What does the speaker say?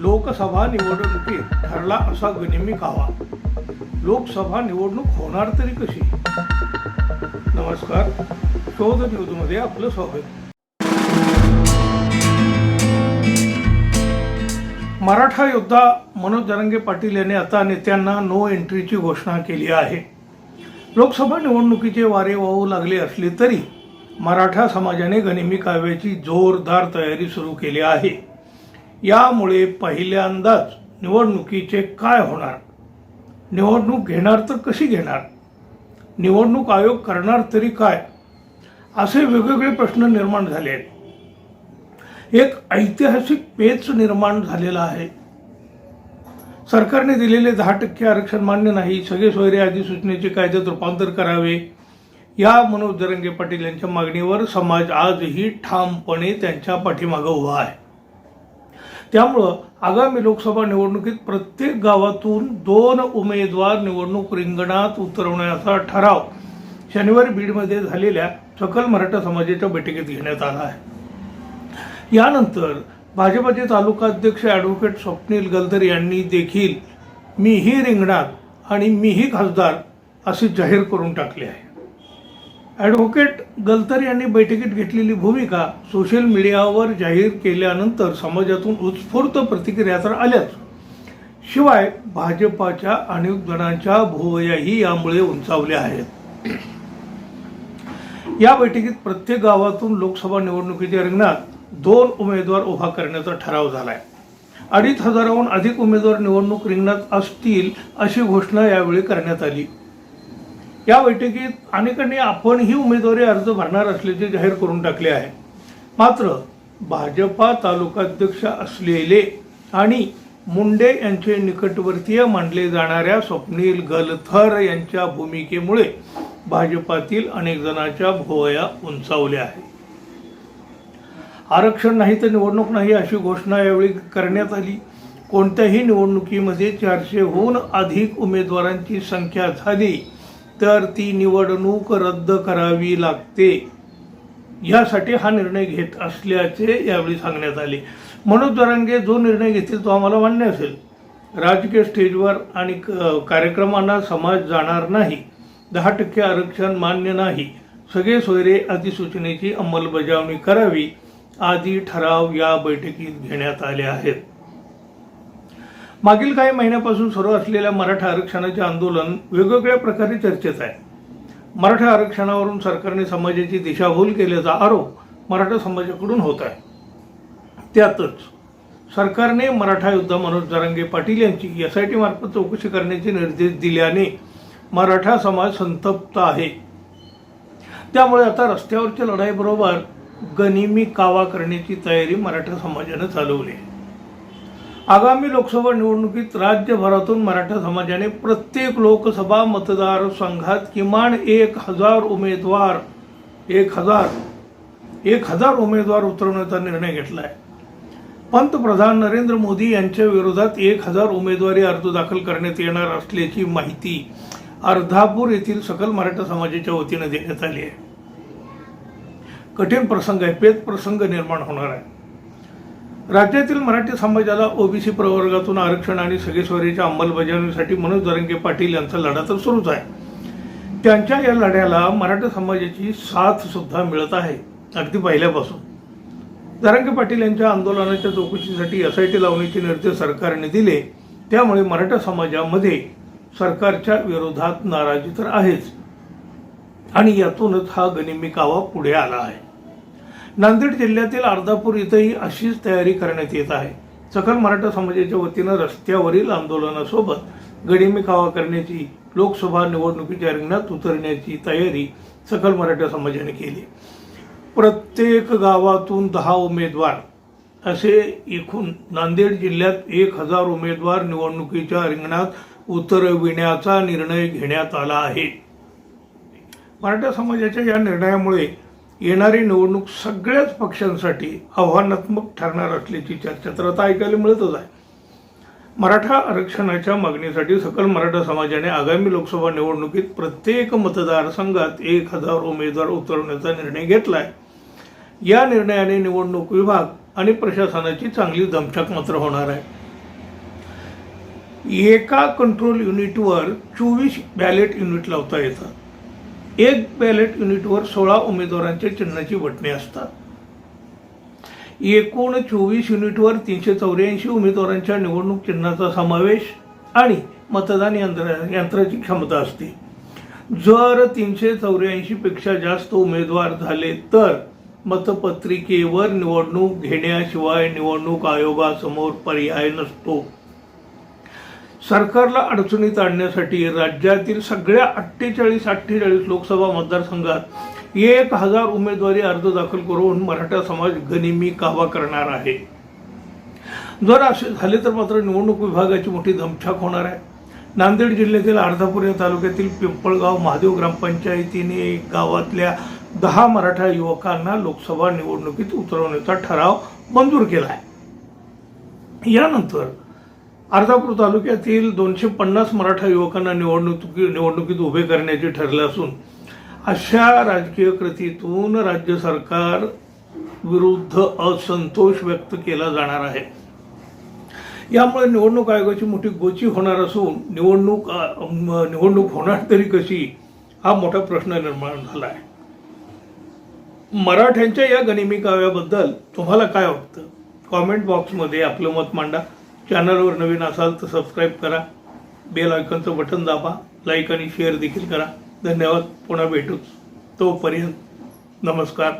लोकसभा निवडणुकीत ठरला असा गनिमी कावा. लोकसभा निवडणूक होणार तरी कशी? नमस्कार. शोध न्यूजमध्ये आपलं स्वागत. मराठा योद्धा मनोज जरंगे पाटील यांनी आता नेत्यांना नो एंट्रीची घोषणा केली आहे. लोकसभा निवडणुकीचे वारे वाहू लागले असले तरी मराठा समाजाने गनिमी काव्याची जोरदार तयारी सुरू केली आहे. यामुळे पहिल्यांदाच निवडणुकीचे काय होणार? निवडणूक घेणार तर कशी घेणार? निवडणूक आयोग करणार तरी काय? असे वेगवेगळे प्रश्न निर्माण झाले आहेत. एक ऐतिहासिक पेच निर्माण झालेला आहे. सरकारने दिलेले दहा टक्के आरक्षण मान्य नाही सगळे सोयरे अधिसूचनेचे कायद्यात रूपांतर करावे. या मनोज जरंगे पाटील यांच्या मागणीवर समाज आजही ठामपणे त्यांच्या पाठीमागं उभा आहे. त्यामुळं आगामी लोकसभा निवडणुकीत प्रत्येक गावातून दोन उमेदवार निवडणूक रिंगणात उतरवण्याचा ठराव शनिवारी बीडमध्ये झालेल्या सकल मराठा समाजाच्या बैठकीत घेण्यात आला आहे. यानंतर भाजपाचे तालुकाध्यक्ष ॲडव्होकेट स्वप्नील गलदर यांनी देखील मीही रिंगणात आणि मीही खासदार असे जाहीर करून टाकले आहे. ॲडव्होकेट गलतर यांनी बैठकीत घेतलेली भूमिका सोशल मीडियावर जाहीर केल्यानंतर समाजातून उत्स्फूर्त प्रतिक्रिया तर आल्याच. शिवाय भाजपाच्या अनेक जणांच्या भुवयाही यामुळे उंचावल्या आहेत. या बैठकीत प्रत्येक गावातून लोकसभा निवडणुकीच्या रिंगणात दोन उमेदवार उभा करण्याचा ठराव झाला आहे अडीच हजाराहून अधिक उमेदवार निवडणूक रिंगणात असतील अशी घोषणा यावेळी करण्यात आली. या बैठकीत अनेकांनी आपण ही उमेदवारी अर्ज भरणार असल्याचे जाहीर करून टाकले आहे. मात्र भाजपा तालुकाध्यक्ष असलेले आणि मुंडे यांचे निकटवर्तीय मानले जाणाऱ्या स्वप्नील गलथर यांच्या भूमिकेमुळे भाजपातील अनेक जणांच्या भोवया उंचावल्या आहेत. आरक्षण नाही तर निवडणूक नाही अशी घोषणा यावेळी करण्यात आली. कोणत्याही निवडणुकीमध्ये चारशेहून अधिक उमेदवारांची संख्या झाली. तर ती निवडणूक रद्द करावी लागते. यासाठी हा निर्णय घेत असल्याचे यावेळी सांगण्यात आले. मनोज दरांगे जो निर्णय घेतील तो आम्हाला मान्य असेल. राजकीय स्टेजवर आणि क- कार्यक्रमांना समाज जाणार नाही. दहा टक्के आरक्षण मान्य नाही. सगळे सोयरे अधिसूचनेची अंमलबजावणी करावी आदी ठराव या बैठकीत घेण्यात आले आहेत. मागील काही महिन्यापासून सुरू असलेल्या मराठा आरक्षणाचे आंदोलन वेगवेगळ्या प्रकारे चर्चेत आहे. मराठा आरक्षणावरून सरकारने समाजाची दिशाभूल केल्याचा आरोप मराठा समाजाकडून होत आहे. त्यातच सरकारने मराठा योद्धा मनोज जरांगे पाटील यांची एस आय टी मार्फत चौकशी करण्याचे निर्देश दिल्याने मराठा समाज संतप्त आहे. त्यामुळे आता रस्त्यावरच्या लढाईबरोबर गनिमी कावा करण्याची तयारी मराठा समाजानं चालवली आहे. आगामी लोकसभा निवडणुकीत राज्यभरातून मराठा समाजाने प्रत्येक लोकसभा मतदारसंघात किमान एक हजार उमेदवार एक हजार एक हजार उमेदवार उतरवण्याचा निर्णय घेतला आहे पंतप्रधान नरेंद्र मोदी यांच्या विरोधात एक हजार उमेदवारी अर्ज दाखल करण्यात येणार असल्याची माहिती अर्धापूर येथील सकल मराठा समाजाच्या वतीनं देण्यात आली आहे. कठीण प्रसंग आहे पेच प्रसंग निर्माण होणार आहे. राज्यातील मराठी समाजाला ओबीसी प्रवर्गातून आरक्षण आणि सगळेश्वरीच्या अंमलबजावणीसाठी मनोज दरंगे पाटील यांचा लढा तर सुरूच आहे. त्यांच्या या लढ्याला मराठा समाजाची साथ सुद्धा मिळत आहे अगदी पहिल्यापासून. दरंगे पाटील यांच्या आंदोलनाच्या चौकशीसाठी एस आय टी लावण्याचे निर्देश सरकारने दिले त्यामुळे मराठा समाजामध्ये सरकारच्या विरोधात नाराजी तर आहेच. आणि यातूनच हा गनिमी कावा पुढे आला आहे. नांदेड जिल्ह्यातील अर्धापूर इथंही अशीच तयारी करण्यात येत आहे. सकल मराठा समाजाच्या वतीनं रस्त्यावरील आंदोलनासोबत गनिमी कावा करण्याची लोकसभा निवडणुकीच्या रिंगणात उतरण्याची तयारी सकल मराठा समाजाने केली. प्रत्येक गावातून दहा उमेदवार असे एकूण नांदेड जिल्ह्यात एक हजार उमेदवार निवडणुकीच्या रिंगणात उतरविण्याचा निर्णय घेण्यात आला आहे. मराठा समाजाच्या या निर्णयामुळे येणारी निवडणूक सगळ्याच पक्षांसाठी आव्हानात्मक ठरणार असल्याची चर्चा तर आता ऐकायला मिळतच आहे. मराठा आरक्षणाच्या मागणीसाठी सकल मराठा समाजाने आगामी लोकसभा निवडणुकीत प्रत्येक मतदारसंघात एक हजार उमेदवार उतरवण्याचा निर्णय घेतला आहे या निर्णयाने निवडणूक विभाग आणि प्रशासनाची चांगली दमछाक मात्र होणार आहे. एका कंट्रोल युनिटवर चोवीस बॅलेट युनिट लावता येतात. एक बॅलेट युनिटवर सोळा उमेदवारांच्या चिन्हाची बटणे असतात. एकूण चोवीस युनिटवर तीनशे चौऱ्याऐंशी उमेदवारांच्या निवडणूक चिन्हाचा समावेश आणि मतदान यंत्र यंत्राची क्षमता असते. जर तीनशे चौऱ्याऐंशीपेक्षा जास्त उमेदवार झाले तर मतपत्रिकेवर निवडणूक घेण्याशिवाय निवडणूक आयोगासमोर पर्याय नसतो. सरकारला अडचणीत आणण्यासाठी राज्यातील सगळ्या अठ्ठेचाळीस अठ्ठेचाळीस लोकसभा मतदारसंघात एक हजार उमेदवारी अर्ज दाखल करून मराठा समाज गनिमी कावा करणार आहे. जर असे झाले तर मात्र निवडणूक विभागाची मोठी दमछाक होणार आहे. नांदेड जिल्ह्यातील अर्धापूर या तालुक्यातील पिंपळगाव महादेव ग्रामपंचायतीने गावातल्या दहा मराठा युवकांना लोकसभा निवडणुकीत उतरवण्याचा ठराव मंजूर केला आहे यानंतर अर्धापूर तालुक्यातील दोनशे पन्नास मराठा युवकांना निवडणुकी निवडणुकीत उभे करण्याचे ठरले असून अशा राजकीय कृतीतून राज्य सरकार विरुद्ध असंतोष व्यक्त केला जाणार आहे. यामुळे निवडणूक आयोगाची मोठी गोची होणार असून निवडणूक निवडणूक होणार तरी कशी हा मोठा प्रश्न निर्माण झाला आहे मराठ्यांच्या या गनिमी काव्याबद्दल तुम्हाला काय वाटतं? कॉमेंट बॉक्समध्ये आपलं मत मांडा. चॅनलवर नवीन असाल तर सबस्क्राईब करा. बेल आयकॉनचं बटन दाबा. लाईक आणि शेअर देखील करा. धन्यवाद. पुन्हा भेटूच तोपर्यंत नमस्कार.